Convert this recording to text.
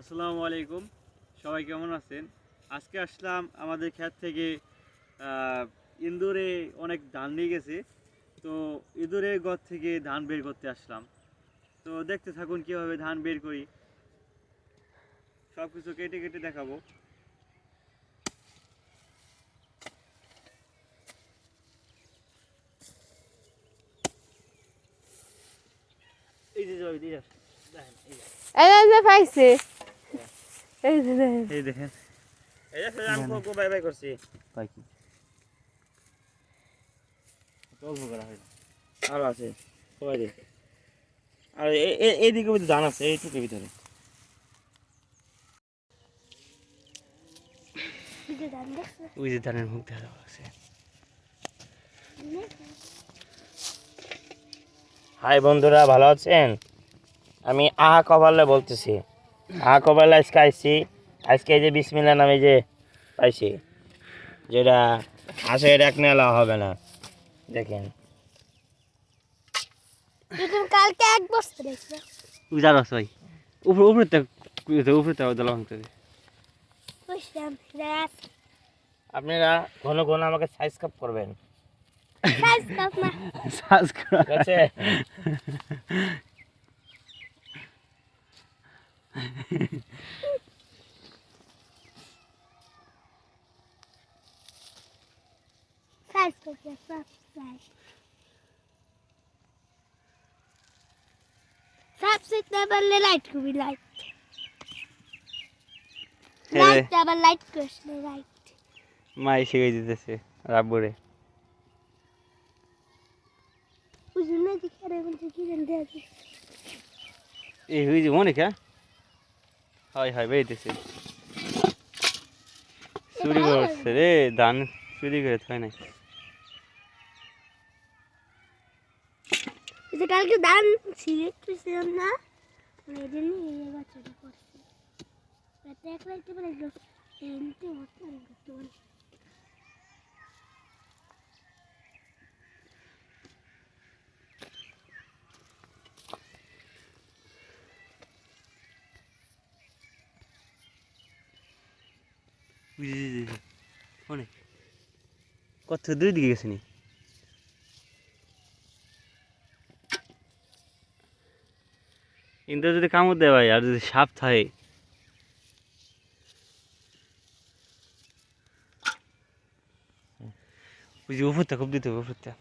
আসসালামু আলাইকুম। সবাই কেমন আছেন? আজকে আসলাম আমাদের ক্ষেত থেকে ইন্দুরে অনেক ধান নিয়ে গেছে। তো ইঁদুরের গদ থেকে ধান বের করতে আসলাম। তো দেখতে থাকুন কীভাবে ধান বের করি। সব কিছু কেটে কেটে দেখাবো। এই যে দেখেন এই যে পাইছে। এই দেখেন। এই দেখেন। এই যে আমি কোকো বাই বাই করছি। কি? অল্প করা হয় আরও আছে। সবাই আর এ- এ- এইদিকে ভিতরে ধান আছে এইটুকুর ভিতরে। ওই যে ধানের মুখ দেখা আছে হাই বন্ধুরা ভালো আছেন? আমি আহা কপালে বলতেছি। আহা কপালে আজকে আইছি। আজকে এই যে বিসমিল্লা নামে যে পাইছি যেটা আসে এক নেলা হবে না। দেখেন। কালকে এক বস্তা জানো ভাই। উপরে উপরে তো উপরে তো দলা ভাঙতে হবে বুঝলাম রাত আপনারা ঘন ঘন আমাকে সাইজ কাপ করবেন। সাইজ কাপ না। Ters topraklar güzel. Subscribe double like to be liked. Like double like question right. মা এসে গিয়ে দিতেছে রাব্বুরে ওজন্য দেখে আর এখন কি জানতে আছে এই হয়ে যাবো নাকি হয় হয় বেরিয়েছে। চুরি করছে রে, ধান চুরি করে থয় নাই। কালকে ধান ছিঁড়েছিল না এই অনেক। কত দুই দিকে গেছে নি কিন্তু যদি কামড় দেয় ভাই আর যদি সাপ থাকে। ওই যে খুব দিতে হবে উপরটা